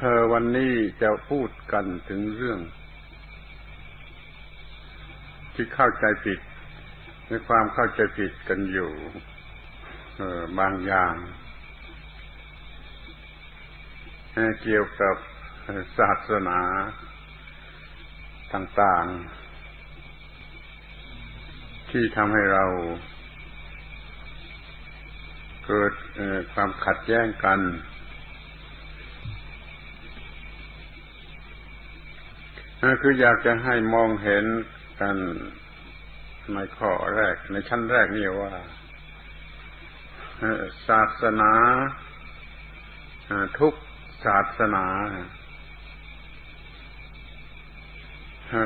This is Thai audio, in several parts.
เออวันนี้จะพูดกันถึงเรื่อง ที่เข้าใจผิดในความเข้าใจผิดกันอยู่เออบางอย่าง เกี่ยวกับศาสนาต่าง ๆ ที่ทำให้เรา เกิดความขัดแย้งกัน คืออยากจะให้มองเห็นกันในข้อแรก ในชั้นแรกนี่ว่าศาสนาทุกศาสนา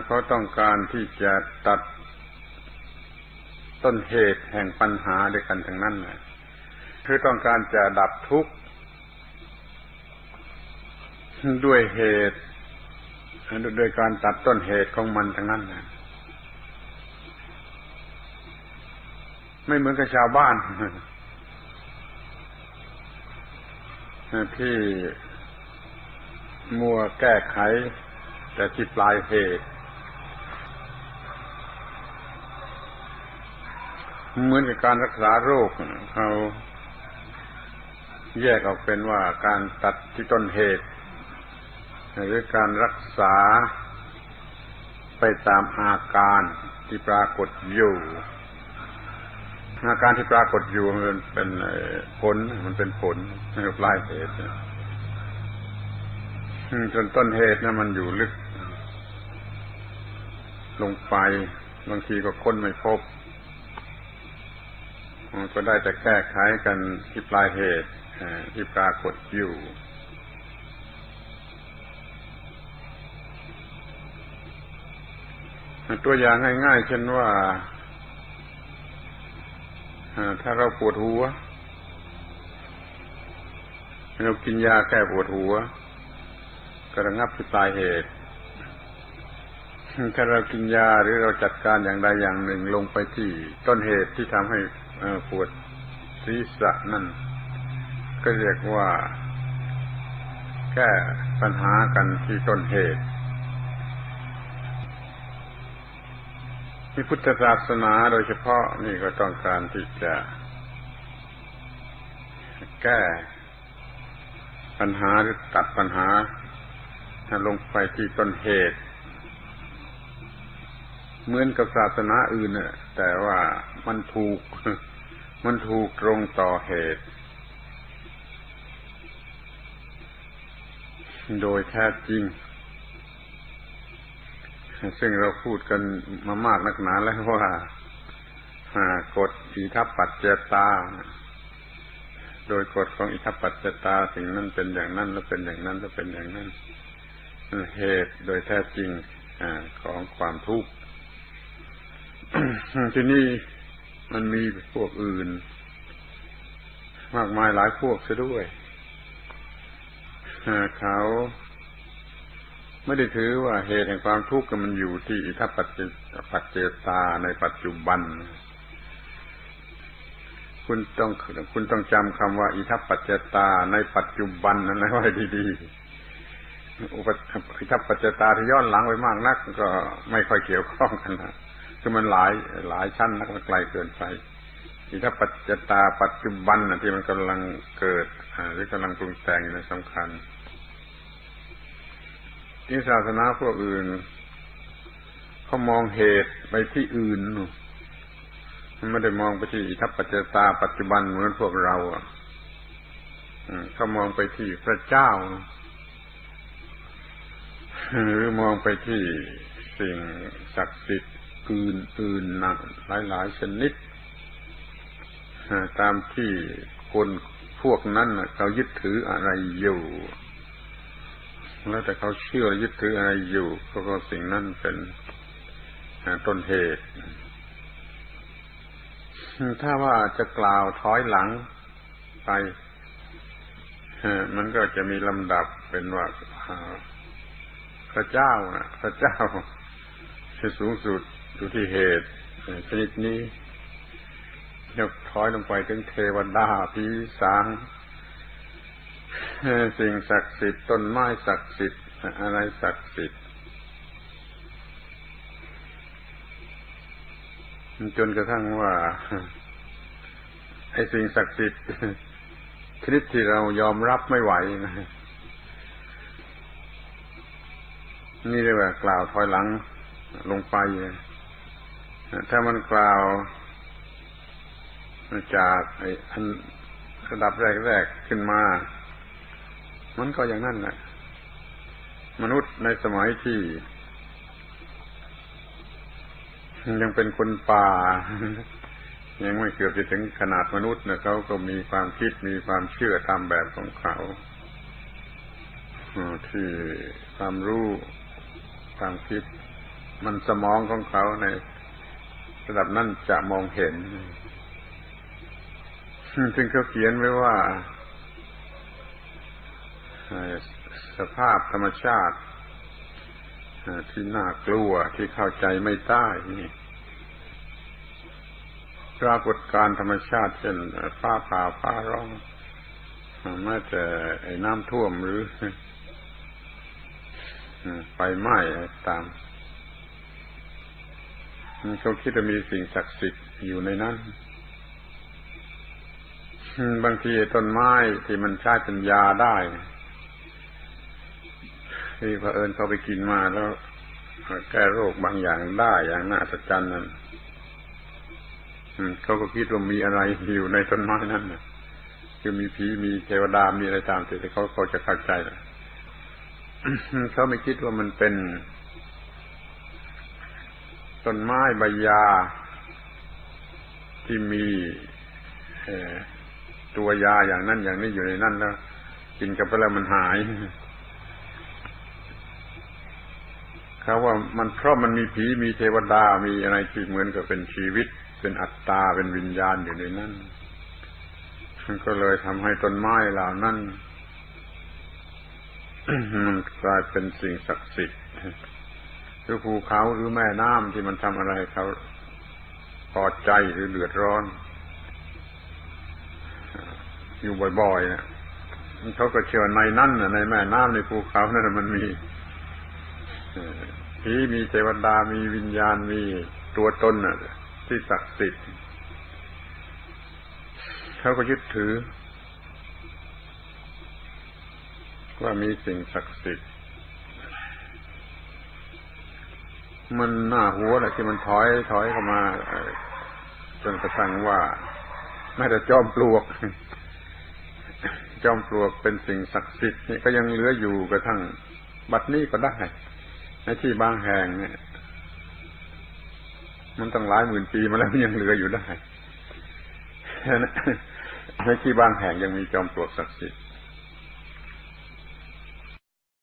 เขาต้องการที่จะตัดต้นเหตุแห่งปัญหาด้วยกันทั้งนั้นแหละคือต้องการจะดับทุกข์ด้วยเหตุ โดยการตัดต้นเหตุของมันทั้งนั้นนะไม่เหมือนกับชาวบ้าน ที่มัวแก้ไข แต่ที่ปลายเหตุ เหมือนกับการรักษาโรคเขาแยกออกเป็นว่าการตัดที่ต้นเหตุ หรือการรักษาไปตามอาการที่ปรากฏอยู่ อาการที่ปรากฏอยู่มันเป็นผลมันเป็นผลปลายเหตุจนต้นเหตุนะมันอยู่ลึก ลงไปบางทีก็ค้นไม่พบก็ได้แต่แก้ไขกันที่ปลายเหตุที่ปรากฏอยู่ ตัวอย่างง่ายๆเช่นว่าถ้าเราปวดหัว เรากินยาแก้ปวดหัวกระงับที่ปลายเหตุ ถ้าเรากินยาหรือเราจัดการอย่างใดอย่างหนึ่งลงไปที่ต้นเหตุที่ทำให้ปวดศีรษะนั่น ก็เรียกว่า แก้ปัญหากันที่ต้นเหตุ ที่พุทธศาสนาโดยเฉพาะนี่ก็ต้องการที่จะแก้ปัญหาหรือตัดปัญหาลงไปที่ต้นเหตุ เหมือนกับศาสนาอื่นน่แต่ว่ามันถูก มันถูกตรงต่อเหตุ โดยแท้จริง ซึ่งเราพูดกันมามากนักหนาแล้วว่ากฎอิทัปปัจเจตา โดยกฎของอิทัปปัจเจตาสิ่งนั้นเป็นอย่างนั้นแล้วเป็นอย่างนั้นแล้วเป็นอย่างนั้นเหตุโดยแท้จริงอของความทุกข์ที่นี่มันมีพวกอื่น มากมายหลายพวกซะด้วยเขา ไม่ได้ถือว่าเหตุแห่งความทุกข์มันอยู่ที่อิทัปปัจจปัจเจตาในปัจจุบัน คุณต้องคุณต้องจำคำว่า อิทัปปัจเจตาในปัจจุบันนั้นไว้ดีๆอุปอิทัปปัจเจตาที่ย้อนหลังไปมากนัก ก็ไม่ค่อยเกี่ยวข้องกันนะคือมันหลายหลายชั้นนักมันไกลเกินไปอิทัปปัจเจตาปัจจุบันนะที่มันกำลังเกิดหรือกำลังปรุงแต่งในสำคัญ นี่ศาสนาพวกอื่นเขามองเหตุไปที่อื่นมันไม่ได้มองไปที่ทัปปัจจตาปัจจุบันเหมือนพวกเราอะเขามองไปที่พระเจ้า หรือมองไปที่สิ่งศักดิ์สิทธิ์อื่นอื่นหนักหลายหลายชนิดตามที่คนพวกนั้นเขายึดถืออะไรอยู่ แล้วแต่เขาเชื่อยึดถืออะไรอยู่เขาก็สิ่งนั้นเป็นต้นเหตุ ถ้าว่าจะกล่าวถอยหลังไปมันก็จะมีลำดับเป็นว่าพระเจ้าพระเจ้าที่สูงสุดอยู่ที่เหตุชนิดนี้ยกถอยลงไปถึงเทวดาผีสาง สิ่งศักดิ์สิทธิ์ต้นไม้ศักดิ์สิทธิ์อะไรศักดิ์สิทธิ์จนกระทั่งว่า ไอ้สิ่งศักดิ์สิทธิ์ชนิดที่เรายอมรับไม่ไหวนะนี่เรียกว่ากล่าวถอยหลังลงไป ถ้ามันกล่าวจากไอ้อันระดับแรก ๆ ขึ้นมา มันก็อย่างนั้นแหละมนุษย์ในสมัยที่ ยังเป็นคนป่า ยังไม่เกือบจะถึงขนาดมนุษย์นะเขาก็มีความคิดมีความเชื่อตามแบบของเขาที่ความรู้ความคิด มันสมองของเขาในระดับนั้นจะมองเห็น ซึ่งเขาเขียนไว้ว่า สภาพธรรมชาติที่น่ากลัวที่เข้าใจไม่ได้นี่ปรากฏการธรรมชาติเช่นฟ้าผ่าฟ้าร้องแม้แต่ไอ้น้ำท่วมหรือไฟไหม้ตามเขาคิดว่ามีสิ่งศักดิ์สิทธิ์อยู่ในนั้น บางทีต้นไม้ที่มันใช้เป็นยาได้ ที่พระเอิญเขาไปกินมาแล้วแก้โรคบางอย่างได้อย่างน่าสัจจันนั้นเขาก็คิดว่ามีอะไรอยู่ในต้นไม้นั้นคือมีผีมีเทวดามีอะไรตามแต่เขาเขาจะเข้าใจเขาไม่คิดว่ามันเป็นต้นไม้ใบยา ที่มีตัวยาอย่างนั้นอย่างนี้อยู่ในนั้นแล้ว กินกับไปแล้วมันหายาว่ามันเพราะมันมีผีมีเทวดามีอะไรที่เหมือนกับเป็นชีวิต เป็นอัตตาเป็นวิญญาณอยู่ในนั้นมันก็เลยทำให้ต้นไม้เหล่านั้นมันกลายเป็นสิ่งศักดิ์สิทธิ์หรือภูเขาหรือแม่น้ำที่มันทำอะไรเขาพอใจหรือเดือดร้อน อยู่บ่อยๆนะเขาก็เชื่อในนั้นในแม่น้ำในภูเขานั่นมันมี ผีมีเทวดามีวิญญาณมีตัวตนน่ะที่ศักดิ์สิทธิ์เขาก็ยึดถือ ว่ามีสิ่งศักดิ์สิทธิ์มันหน้าหัวแหละที่มันถอยถอยเข้ามาจนกระทั่งว่าแม้แต่จอมปลวก จอมปลวกเป็นสิ่งศักดิ์สิทธิ์นี่ก็ยังเหลืออยู่กระทั่งบัดนี้ก็ได้ ในที่บางแห่งเนี่ย มันตั้งหลายหมื่นปีมาแล้วยังเหลืออยู่ได้ในที่บางแห่งยังมีจอมปลวกศักดิ์สิทธิ์